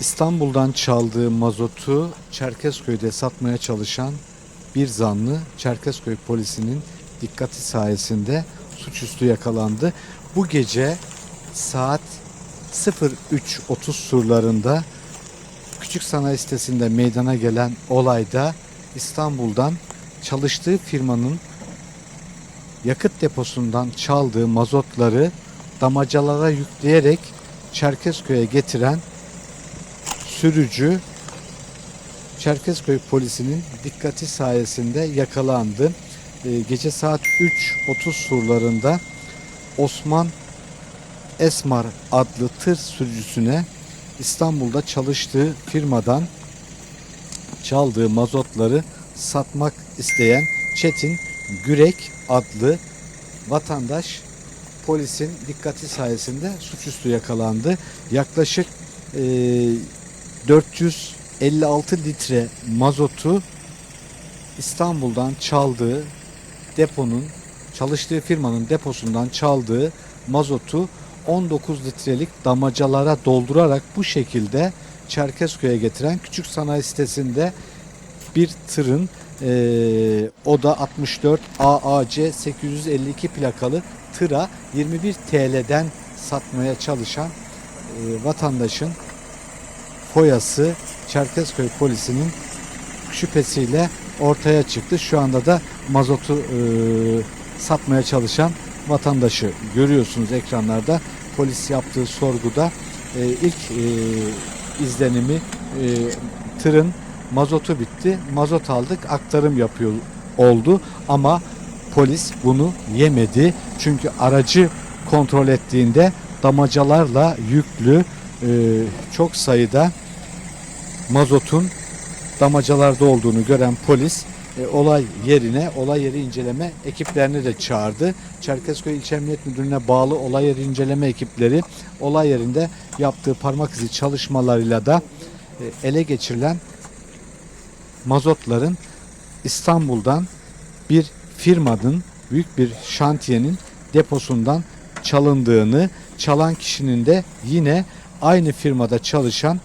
İstanbul'dan çaldığı mazotu Çerkezköy'de satmaya çalışan bir zanlı Çerkezköy polisinin dikkati sayesinde suçüstü yakalandı. Bu gece saat 03.30 surlarında Küçük Sanayi Sitesi'nde meydana gelen olayda İstanbul'dan çalıştığı firmanın yakıt deposundan çaldığı mazotları damacalara yükleyerek Çerkezköy'e getiren sürücü Çerkezköy polisinin dikkati sayesinde yakalandı. Ee, gece saat 3.30 surlarında Osman Esmar adlı tır sürücüsüne İstanbul'da çalıştığı firmadan çaldığı mazotları satmak isteyen Çetin Gürek adlı vatandaş polisin dikkati sayesinde suçüstü yakalandı. Yaklaşık e, 456 litre mazotu İstanbul'dan çaldığı deponun çalıştığı firmanın deposundan çaldığı mazotu 19 litrelik damacalara doldurarak bu şekilde Çerkezköy'e getiren küçük sanayi sitesinde bir tırın eee o da 64 AAC 852 plakalı tıra 21 TL'den satmaya çalışan eee, vatandaşın foyası Çerkezköy polisinin şüphesiyle ortaya çıktı. Şu anda da mazotu eee, satmaya çalışan vatandaşı görüyorsunuz ekranlarda. Polis yaptığı sorguda eee, ilk eee, izlenimi eee, tırın mazotu bitti. Mazot aldık, aktarım yapıyor oldu ama polis bunu yemedi. Çünkü aracı kontrol ettiğinde damacalarla yüklü eee, çok sayıda mazotun damacalarda olduğunu gören polis e, olay yerine olay yeri inceleme ekiplerini de çağırdı. Çerkezköy İlçe Emniyet Müdürlüğü'ne bağlı olay yeri inceleme ekipleri olay yerinde yaptığı parmak izi çalışmalarıyla da e, ele geçirilen mazotların İstanbul'dan bir firmanın büyük bir şantiyenin deposundan çalındığını, çalan kişinin de yine aynı firmada çalışan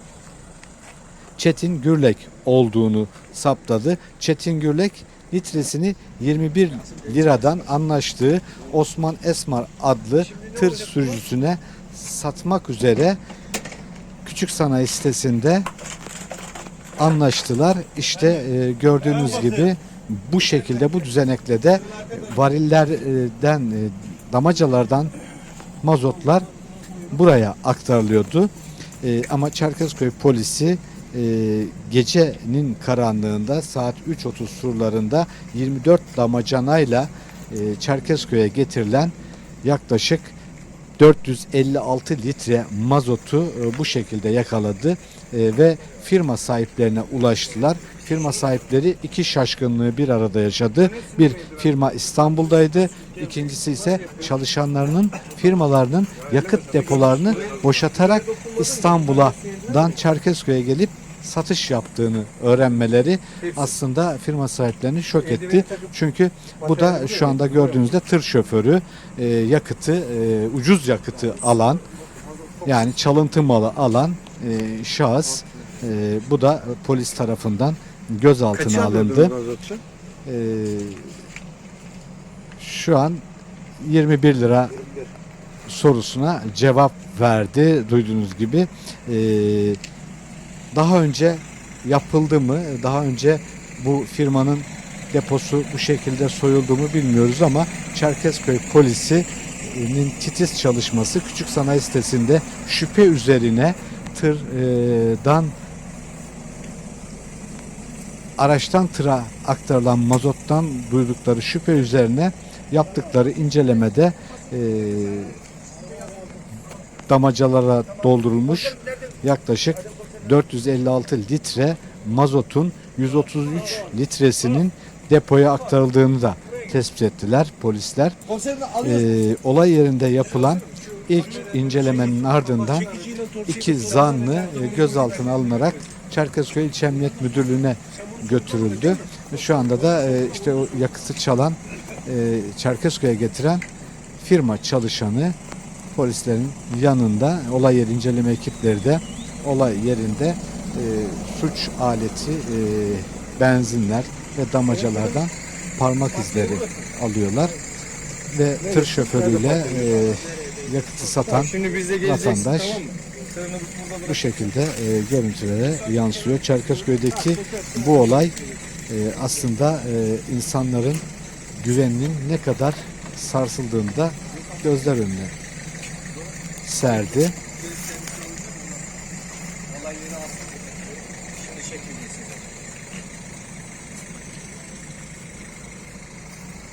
Çetin Gürlek olduğunu saptadı. Çetin Gürlek litresini 21 liradan anlaştığı Osman Esmar adlı tır sürücüsüne satmak üzere küçük sanayi sitesinde anlaştılar. İşte e, gördüğünüz gibi bu şekilde bu düzenekle de varillerden e, damacalardan mazotlar buraya aktarılıyordu. E, ama Çerkezköy polisi e, gecenin karanlığında saat 3.30 surlarında 24 damacanayla e, Çerkezköy'e getirilen yaklaşık 456 litre mazotu e, bu şekilde yakaladı e, ve firma sahiplerine ulaştılar. Firma sahipleri iki şaşkınlığı bir arada yaşadı. Bir firma İstanbul'daydı. İkincisi ise çalışanlarının firmalarının yakıt depolarını boşatarak İstanbul'dan Çerkezköy'e gelip satış yaptığını öğrenmeleri aslında firma sahiplerini şok etti. Çünkü bu da şu anda gördüğünüzde tır şoförü e, yakıtı e, ucuz yakıtı alan yani çalıntı malı alan e, şahıs e, bu da polis tarafından gözaltına Kaça alındı. E, şu an 21 lira sorusuna cevap verdi duyduğunuz gibi. E, daha önce yapıldı mı? Daha önce bu firmanın deposu bu şekilde soyuldu mu bilmiyoruz ama Çerkezköy polisinin titiz çalışması küçük sanayi sitesinde şüphe üzerine tırdan araçtan tıra aktarılan mazottan duydukları şüphe üzerine yaptıkları incelemede e, damacalara doldurulmuş yaklaşık 456 litre mazotun 133 litresinin depoya aktarıldığını da tespit ettiler polisler. Ee, olay yerinde yapılan ilk incelemenin ardından iki zanlı e, gözaltına alınarak Çerkezköy İlçe Emniyet Müdürlüğü'ne götürüldü. Şu anda da e, işte o yakıtı çalan e, Çerkezköy'e getiren firma çalışanı polislerin yanında olay yeri inceleme ekipleri de olay yerinde e, suç aleti, e, benzinler ve damacalardan parmak izleri alıyorlar ve tır şoförüyle e, yakıtı satan vatandaş bu şekilde e, görüntülere yansıyor. Çerkezköy'deki bu olay e, aslında e, insanların güveninin ne kadar sarsıldığını da gözler önüne serdi. Olay yeri aslında. Şimdi çekilmesin.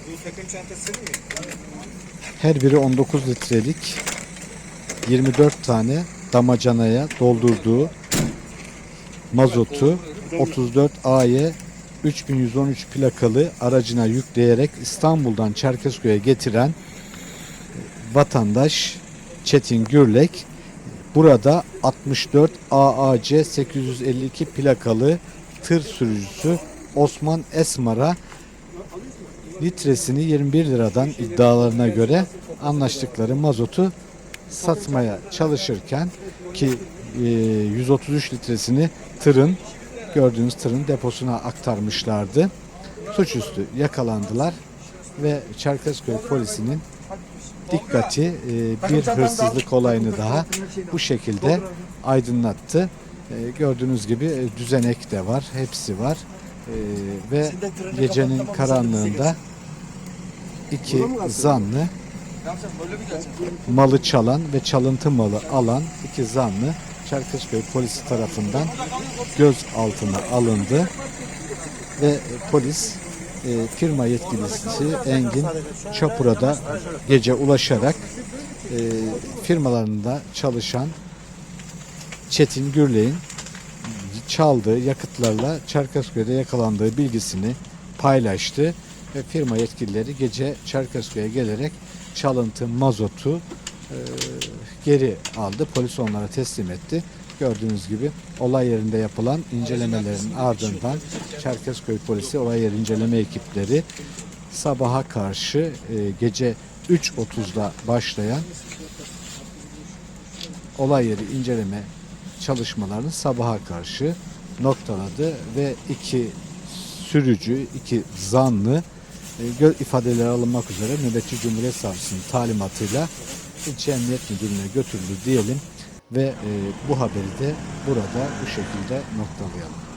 Bu takım çantası senin mi? Her biri 19 litrelik 24 tane damacanaya doldurduğu mazotu 34 AY 3113 plakalı aracına yükleyerek İstanbul'dan Çerkezköy'e getiren vatandaş Çetin Gürlek burada 64 AAC 852 plakalı tır sürücüsü Osman Esmar'a litresini 21 liradan iddialarına göre anlaştıkları mazotu satmaya çalışırken ki e, 133 litresini tırın gördüğünüz tırın deposuna aktarmışlardı. Suçüstü yakalandılar ve Çerkezköy polisinin dikkati e, bir hırsızlık olayını daha bu şekilde aydınlattı. E, gördüğünüz gibi e, düzenek de var, hepsi var. Ve gecenin karanlığında iki zanlı malı çalan ve çalıntı malı alan iki zanlı Çerkezköy polisi tarafından gözaltına alındı ve polis e, firma yetkilisi Engin Çapura'da gece ulaşarak e, firmalarında çalışan Çetin Gürley'in çaldığı yakıtlarla Çerkezköy'de yakalandığı bilgisini paylaştı ve firma yetkilileri gece Çerkezköy'e gelerek çalıntı mazotu e, geri aldı. Polis onlara teslim etti. Gördüğünüz gibi olay yerinde yapılan incelemelerin ardından Çerkezköy polisi olay yer inceleme ekipleri sabaha karşı e, gece 3.30'da başlayan olay yeri inceleme çalışmalarını sabaha karşı noktaladı ve iki sürücü, iki zanlı e, ifadeleri alınmak üzere Nöbetçi Cumhuriyet Savcısının talimatıyla İlçe Emniyet Müdürlüğü'ne götürüldü diyelim ve e, bu haberi de burada bu şekilde noktalayalım.